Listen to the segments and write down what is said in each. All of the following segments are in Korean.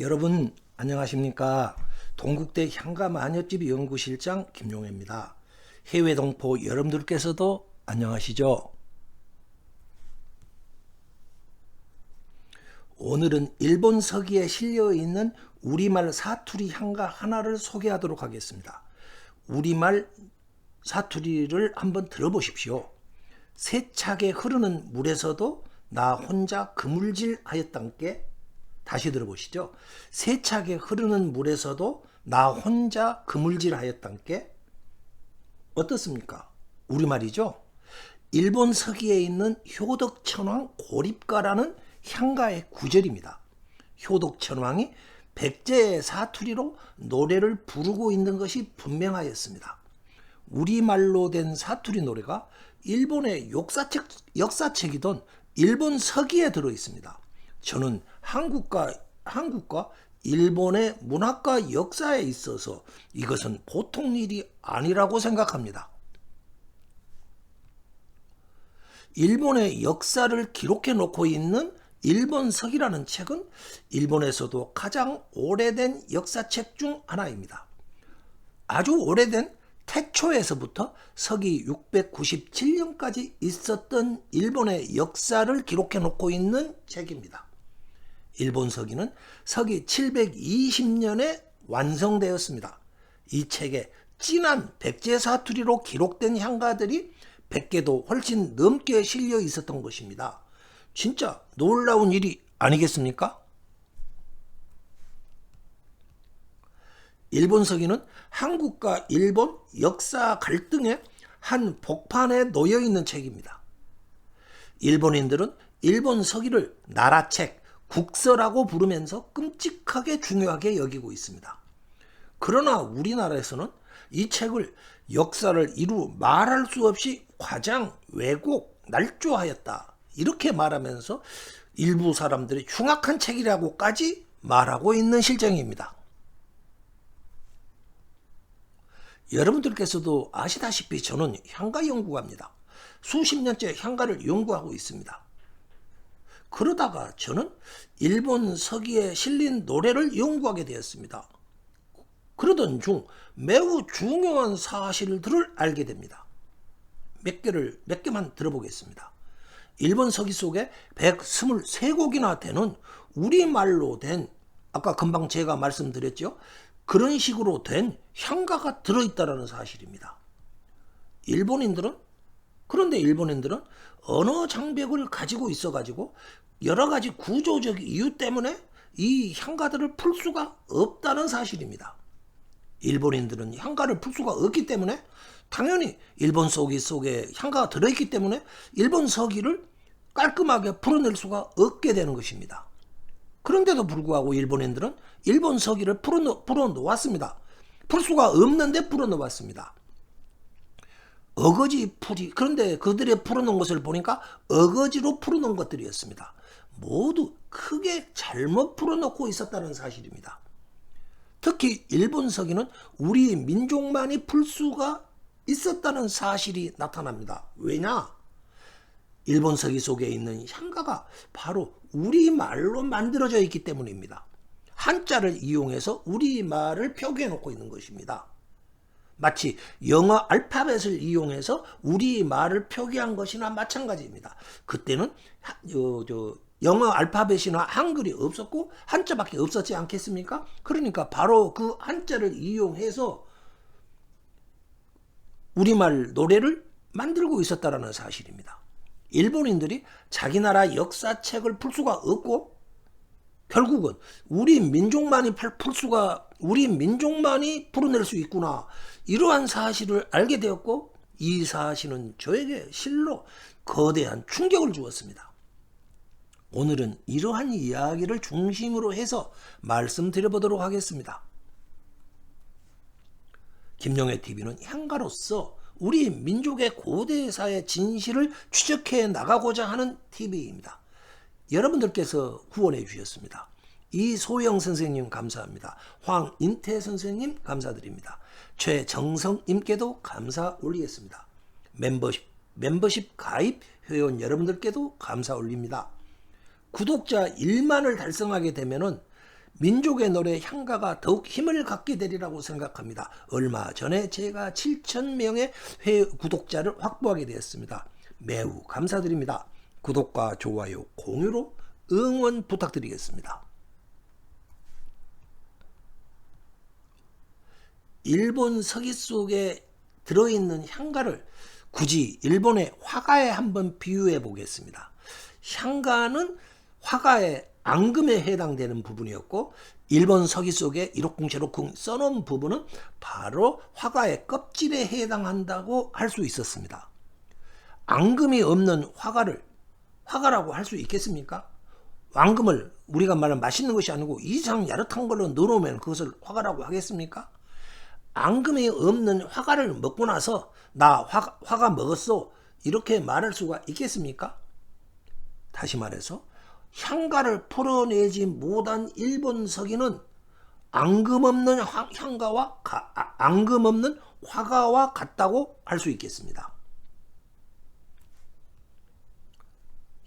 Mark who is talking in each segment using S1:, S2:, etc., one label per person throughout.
S1: 여러분 안녕하십니까? 동국대 향가 마녀집 연구실장 김용혜입니다. 해외 동포 여러분들께서도 안녕하시죠? 오늘은 일본 서기에 실려 있는 우리말 사투리 향가 하나를 소개하도록 하겠습니다. 우리말 사투리를 한번 들어보십시오. 세차게 흐르는 물에서도 나 혼자 그물질 하였단께 다시 들어보시죠. 세차게 흐르는 물에서도 나 혼자 그물질 하였단께 어떻습니까? 우리말이죠. 일본 서기에 있는 효덕천왕 고립가라는 향가의 구절입니다. 효덕천왕이 백제의 사투리로 노래를 부르고 있는 것이 분명하였습니다. 우리말로 된 사투리 노래가 일본의 역사책, 역사책이던 일본 서기에 들어 있습니다. 저는 한국과, 한국과 일본의 문학과 역사에 있어서 이것은 보통 일이 아니라고 생각합니다. 일본의 역사를 기록해 놓고 있는 일본 서기라는 책은 일본에서도 가장 오래된 역사책 중 하나입니다. 아주 오래된 태초에서부터 서기 697년까지 있었던 일본의 역사를 기록해 놓고 있는 책입니다. 일본 서기는 서기 720년에 완성되었습니다. 이 책에 진한 백제 사투리로 기록된 향가들이 100개도 훨씬 넘게 실려 있었던 것입니다. 진짜 놀라운 일이 아니겠습니까? 일본 서기는 한국과 일본 역사 갈등의 한 복판에 놓여 있는 책입니다. 일본인들은 일본 서기를 나라책, 국서라고 부르면서 끔찍하게 중요하게 여기고 있습니다. 그러나 우리나라에서는 이 책을 역사를 이루 말할 수 없이 과장, 왜곡, 날조하였다. 이렇게 말하면서 일부 사람들이 흉악한 책이라고까지 말하고 있는 실정입니다. 여러분들께서도 아시다시피 저는 향가 연구가입니다. 수십 년째 향가를 연구하고 있습니다. 그러다가 저는 일본 서기에 실린 노래를 연구하게 되었습니다. 그러던 중 매우 중요한 사실들을 알게 됩니다. 몇 개를 몇 개만 들어보겠습니다. 일본 서기 속에 123곡이나 되는 우리말로 된 아까 금방 제가 말씀드렸죠. 그런 식으로 된 향가가 들어있다라는 사실입니다. 일본인들은 그런데 일본인들은 언어 장벽을 가지고 있어 가지고 여러 가지 구조적 이유 때문에 이 향가들을 풀 수가 없다는 사실입니다. 일본인들은 향가를 풀 수가 없기 때문에 당연히 일본 서기 속에 향가가 들어있기 때문에 일본 서기를 깔끔하게 풀어낼 수가 없게 되는 것입니다. 그런데도 불구하고 일본인들은 일본 서기를 풀어, 풀어 놓았습니다. 풀 수가 없는데 풀어 놓았습니다. 어거지 풀이 그런데 그들의 풀어놓은 것을 보니까 어거지로 풀어놓은 것들이었습니다. 모두 크게 잘못 풀어놓고 있었다는 사실입니다. 특히 일본 서기는 우리 민족만이 풀 수가 있었다는 사실이 나타납니다. 왜냐? 일본 서기 속에 있는 향가가 바로 우리말로 만들어져 있기 때문입니다. 한자를 이용해서 우리말을 표기해 놓고 있는 것입니다. 마치 영어 알파벳을 이용해서 우리 말을 표기한 것이나 마찬가지입니다. 그때는 저, 저, 영어 알파벳이나 한글이 없었고 한자밖에 없었지 않겠습니까? 그러니까 바로 그 한자를 이용해서 우리말 노래를 만들고 있었다라는 사실입니다. 일본인들이 자기 나라 역사책을 풀 수가 없고 결국은 우리 민족만이 풀 수가 우리 민족만이 풀어낼 수 있구나 이러한 사실을 알게 되었고 이 사실은 저에게 실로 거대한 충격을 주었습니다. 오늘은 이러한 이야기를 중심으로 해서 말씀드려보도록 하겠습니다. 김영애 TV는 향가로서 우리 민족의 고대사의 진실을 추적해 나가고자 하는 TV입니다. 여러분들께서 후원해 주셨습니다. 이소영 선생님 감사합니다. 황인태 선생님 감사드립니다. 최정성님께도 감사 올리겠습니다. 멤버십, 멤버십 가입 회원 여러분들께도 감사 올립니다. 구독자 1만을 달성하게 되면은 민족의 노래 향가가 더욱 힘을 갖게 되리라고 생각합니다. 얼마 전에 제가 7천 명의 회 구독자를 확보하게 되었습니다. 매우 감사드립니다. 구독과 좋아요, 공유로 응원 부탁드리겠습니다. 일본 서기 속에 들어있는 향가를 굳이 일본의 화가에 한번 비유해 보겠습니다. 향가는 화가의 앙금에 해당되는 부분이었고 일본 서기 속에 이록궁제록궁 써놓은 부분은 바로 화가의 껍질에 해당한다고 할 수 있었습니다. 앙금이 없는 화가를 화가라고 할 수 있겠습니까? 왕금을 우리가 말하는 맛있는 것이 아니고 이상 야릇한 걸로 넣어놓으면 그것을 화가라고 하겠습니까? 앙금이 없는 화가를 먹고 나서 나 화, 화가 먹었어 이렇게 말할 수가 있겠습니까? 다시 말해서 향가를 풀어내지 못한 일본 서기는 앙금 없는 향가와 가, 아, 앙금 없는 화가와 같다고 할 수 있겠습니다.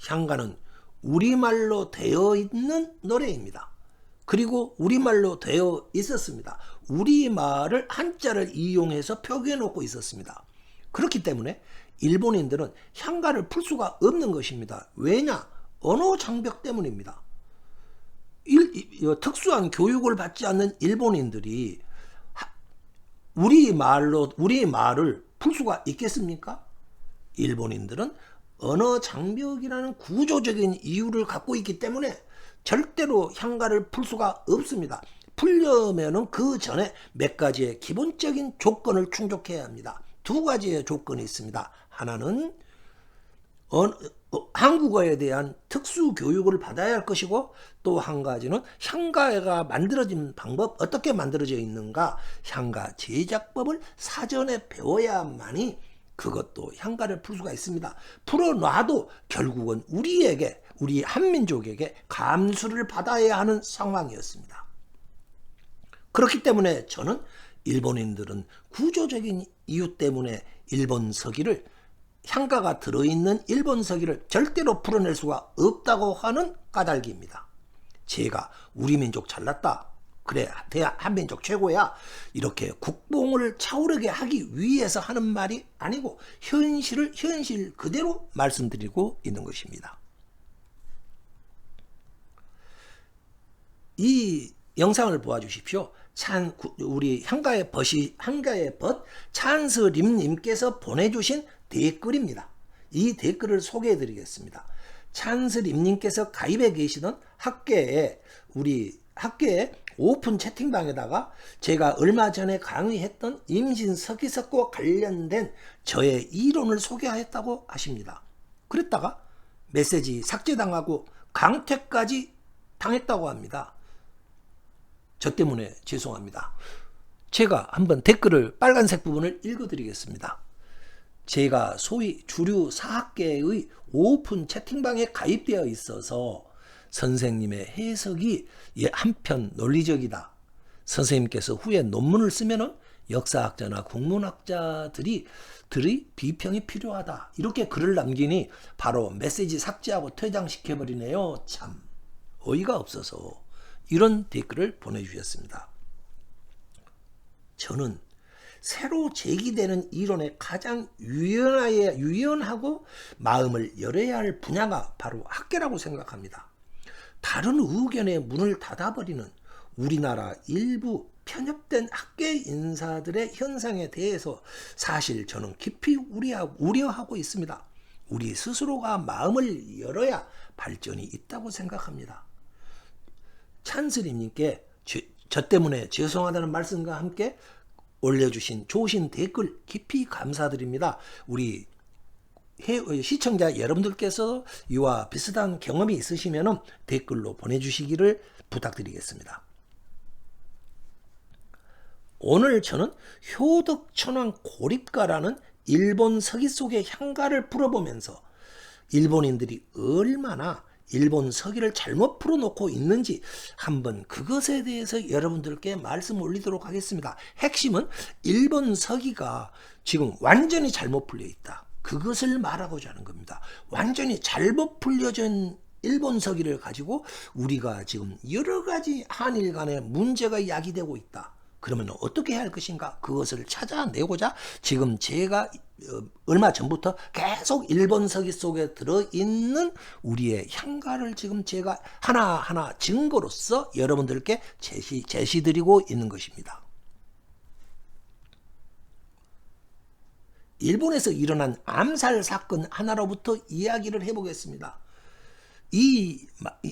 S1: 향가는 우리말로 되어 있는 노래입니다. 그리고 우리말로 되어 있었습니다. 우리말을 한자를 이용해서 표기해 놓고 있었습니다. 그렇기 때문에 일본인들은 향가를 풀 수가 없는 것입니다. 왜냐? 언어 장벽 때문입니다. 일, 특수한 교육을 받지 않는 일본인들이 우리 말로 우리 말을 풀 수가 있겠습니까? 일본인들은 언어 장벽이라는 구조적인 이유를 갖고 있기 때문에 절대로 향가를 풀 수가 없습니다. 풀려면은 그 전에 몇 가지의 기본적인 조건을 충족해야 합니다. 두 가지의 조건이 있습니다. 하나는 어, 어, 한국어에 대한 특수 교육을 받아야 할 것이고 또 한 가지는 향가가 만들어진 방법 어떻게 만들어져 있는가 향가 제작법을 사전에 배워야만이 그것도 향가를 풀 수가 있습니다. 풀어놔도 결국은 우리에게 우리 한민족에게 감수를 받아야 하는 상황이었습니다. 그렇기 때문에 저는 일본인들은 구조적인 이유 때문에 일본 서기를 향가가 들어있는 일본 서기를 절대로 풀어낼 수가 없다고 하는 까닭입니다. 제가 우리 민족 잘났다. 그래 대한민족 최고야 이렇게 국뽕을 차오르게 하기 위해서 하는 말이 아니고 현실을 현실 그대로 말씀드리고 있는 것입니다. 이 영상을 보아주십시오. 찬 우리 향가의 벗이 향가의 벗 찬스림 님께서 보내주신 댓글입니다. 이 댓글을 소개해드리겠습니다. 찬스림 님께서 가입해 계시던 학계에 우리 학계에 오픈 채팅방에다가 제가 얼마 전에 강의했던 임신 석기석과 관련된 저의 이론을 소개하였다고 하십니다. 그랬다가 메시지 삭제당하고 강퇴까지 당했다고 합니다. 저 때문에 죄송합니다. 제가 한번 댓글을 빨간색 부분을 읽어드리겠습니다. 제가 소위 주류 사학계의 오픈 채팅방에 가입되어 있어서 선생님의 해석이 예, 한편 논리적이다. 선생님께서 후에 논문을 쓰면은 역사학자나 국문학자들이 들이 비평이 필요하다. 이렇게 글을 남기니 바로 메시지 삭제하고 퇴장시켜버리네요. 참 어이가 없어서 이런 댓글을 보내주셨습니다. 저는 새로 제기되는 이론에 가장 유연하게, 유연하고 마음을 열어야 할 분야가 바로 학계라고 생각합니다. 다른 의견에 문을 닫아버리는 우리나라 일부 편협된 학계 인사들의 현상에 대해서 사실 저는 깊이 우려하고 있습니다. 우리 스스로가 마음을 열어야 발전이 있다고 생각합니다. 찬스리님께 저 때문에 죄송하다는 말씀과 함께 올려주신 좋으신 댓글 깊이 감사드립니다. 우리 시청자 여러분들께서 이와 비슷한 경험이 있으시면 댓글로 보내주시기를 부탁드리겠습니다. 오늘 저는 효덕천왕 고립가라는 일본 서기 속의 향가를 풀어보면서 일본인들이 얼마나 일본 서기를 잘못 풀어놓고 있는지 한번 그것에 대해서 여러분들께 말씀 올리도록 하겠습니다. 핵심은 일본 서기가 지금 완전히 잘못 풀려 있다. 그것을 말하고자 하는 겁니다. 완전히 잘못 풀려진 일본 서기를 가지고 우리가 지금 여러 가지 한일 간의 문제가 야기되고 있다. 그러면 어떻게 해야 할 것인가? 그것을 찾아내고자 지금 제가 어, 얼마 전부터 계속 일본 서기 속에 들어있는 우리의 향가를 지금 제가 하나하나 증거로서 여러분들께 제시, 제시드리고 있는 것입니다. 일본에서 일어난 암살 사건 하나로부터 이야기를 해보겠습니다. 이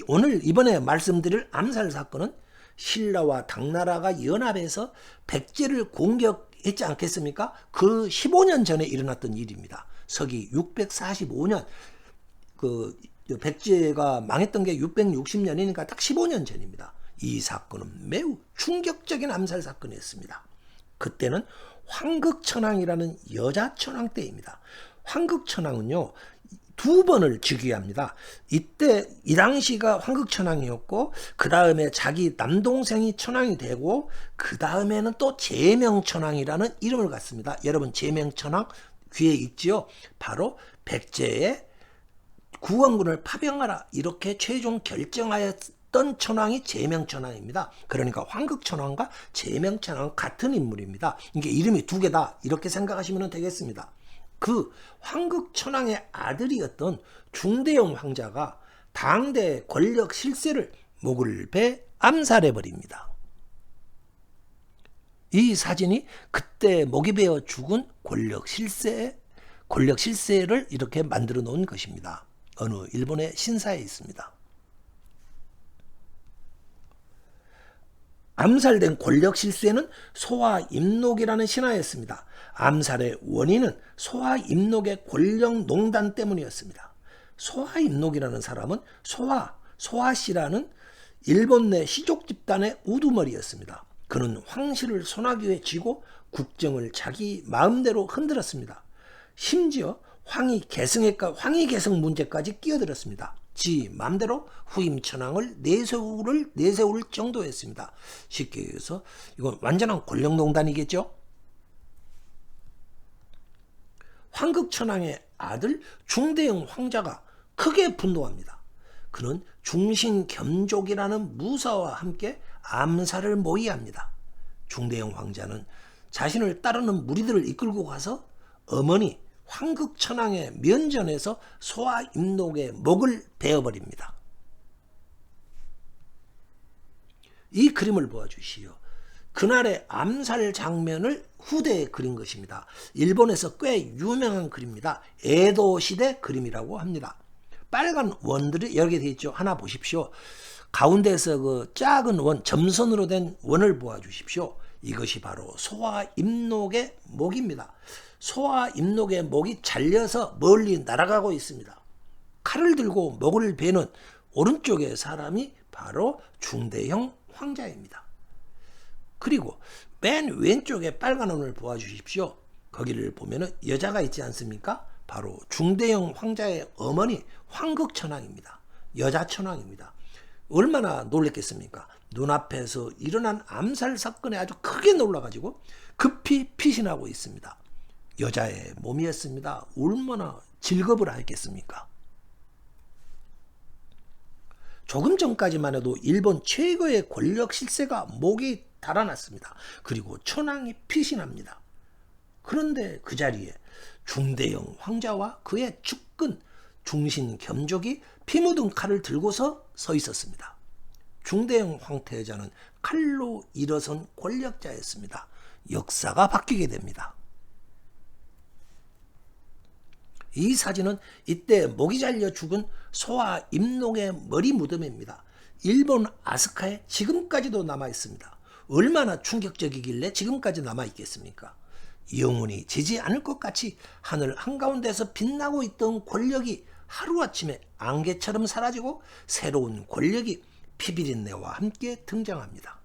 S1: 오늘 이번에 말씀드릴 암살 사건은 신라와 당나라가 연합해서 백제를 공격했지 않겠습니까? 그 15년 전에 일어났던 일입니다. 서기 645년 그 백제가 망했던 게 660년이니까 딱 15년 전입니다. 이 사건은 매우 충격적인 암살 사건이었습니다. 그때는 황극천왕이라는 여자천왕 때입니다. 황극천왕은요, 두 번을 즉위합니다. 이때 이 당시가 황극천왕이었고 그 다음에 자기 남동생이 천왕이 되고 그 다음에는 또 제명천왕이라는 이름을 갖습니다. 여러분 제명천왕 귀에 있지요? 바로 백제의 구원군을 파병하라 이렇게 최종 결정하였던 천왕이 제명천왕입니다. 그러니까 황극천왕과 제명천왕 같은 인물입니다. 이게 이름이 두 개다 이렇게 생각하시면 되겠습니다. 그 황극천왕의 아들이었던 중대영 황자가 당대 권력 실세를 목을 배 암살해 버립니다. 이 사진이 그때 목이 베어 죽은 권력 실세 권력 실세를 이렇게 만들어 놓은 것입니다. 어느 일본의 신사에 있습니다. 암살된 권력 실세는 소화 임록이라는 신하였습니다. 암살의 원인은 소화 임록의 권력 농단 때문이었습니다. 소화 임록이라는 사람은 소화, 소화 씨라는 일본 내 시족 집단의 우두머리였습니다. 그는 황실을 손아귀에 쥐고 국정을 자기 마음대로 흔들었습니다. 심지어 황희 개성액과 황희 개성 문제까지 끼어들었습니다. 지 맘대로 후임 천황을 내세우를 내세울 정도였습니다. 쉽게 얘기해서 이건 완전한 권력농단이겠죠. 황극천왕의 아들 중대영 황자가 크게 분노합니다. 그는 중신 겸족이라는 무사와 함께 암살을 모의합니다. 중대영 황자는 자신을 따르는 무리들을 이끌고 가서 어머니 황극천왕의 면전에서 소아 임록의 목을 베어버립니다. 이 그림을 보아주시오. 그날의 암살 장면을 후대에 그린 것입니다. 일본에서 꽤 유명한 그림입니다. 에도 시대 그림이라고 합니다. 빨간 원들이 개 되어 있죠. 하나 보십시오. 가운데서 그 작은 원, 점선으로 된 원을 보아주십시오. 이것이 바로 소화 임록의 목입니다. 소화 임록의 목이 잘려서 멀리 날아가고 있습니다. 칼을 들고 목을 베는 오른쪽의 사람이 바로 중대형 황자입니다. 그리고 맨 왼쪽에 빨간 원을 보아주십시오. 거기를 보면 여자가 있지 않습니까? 바로 중대형 황자의 어머니 황극천왕입니다. 여자천왕입니다. 얼마나 놀랬겠습니까? 눈앞에서 일어난 암살 사건에 아주 크게 놀라가지고 급히 피신하고 있습니다. 여자의 몸이었습니다. 얼마나 즐겁을 하겠습니까? 조금 전까지만 해도 일본 최고의 권력 실세가 목이 달아났습니다. 그리고 천황이 피신합니다. 그런데 그 자리에 중대형 황자와 그의 측근 중신 겸족이 피 묻은 칼을 들고서 서 있었습니다. 중대형 황태자는 칼로 일어선 권력자였습니다. 역사가 바뀌게 됩니다. 이 사진은 이때 목이 잘려 죽은 소아 임농의 머리 무덤입니다. 일본 아스카에 지금까지도 남아 있습니다. 얼마나 충격적이길래 지금까지 남아 있겠습니까? 영원히 지지 않을 것 같이 하늘 한가운데서 빛나고 있던 권력이 하루아침에 안개처럼 사라지고 새로운 권력이 피비린내와 함께 등장합니다.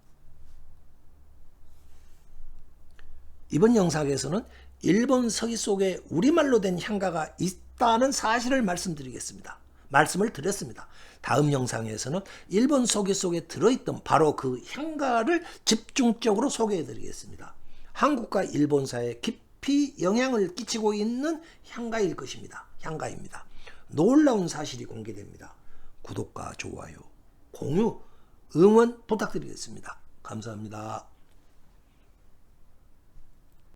S1: 이번 영상에서는 일본 서기 속에 우리말로 된 향가가 있다는 사실을 말씀드리겠습니다. 말씀을 드렸습니다. 다음 영상에서는 일본 서기 속에 들어있던 바로 그 향가를 집중적으로 소개해 드리겠습니다. 한국과 일본 사에 깊이 영향을 끼치고 있는 향가일 것입니다. 향가입니다. 놀라운 사실이 공개됩니다. 구독과 좋아요, 공유, 응원 부탁드리겠습니다. 감사합니다.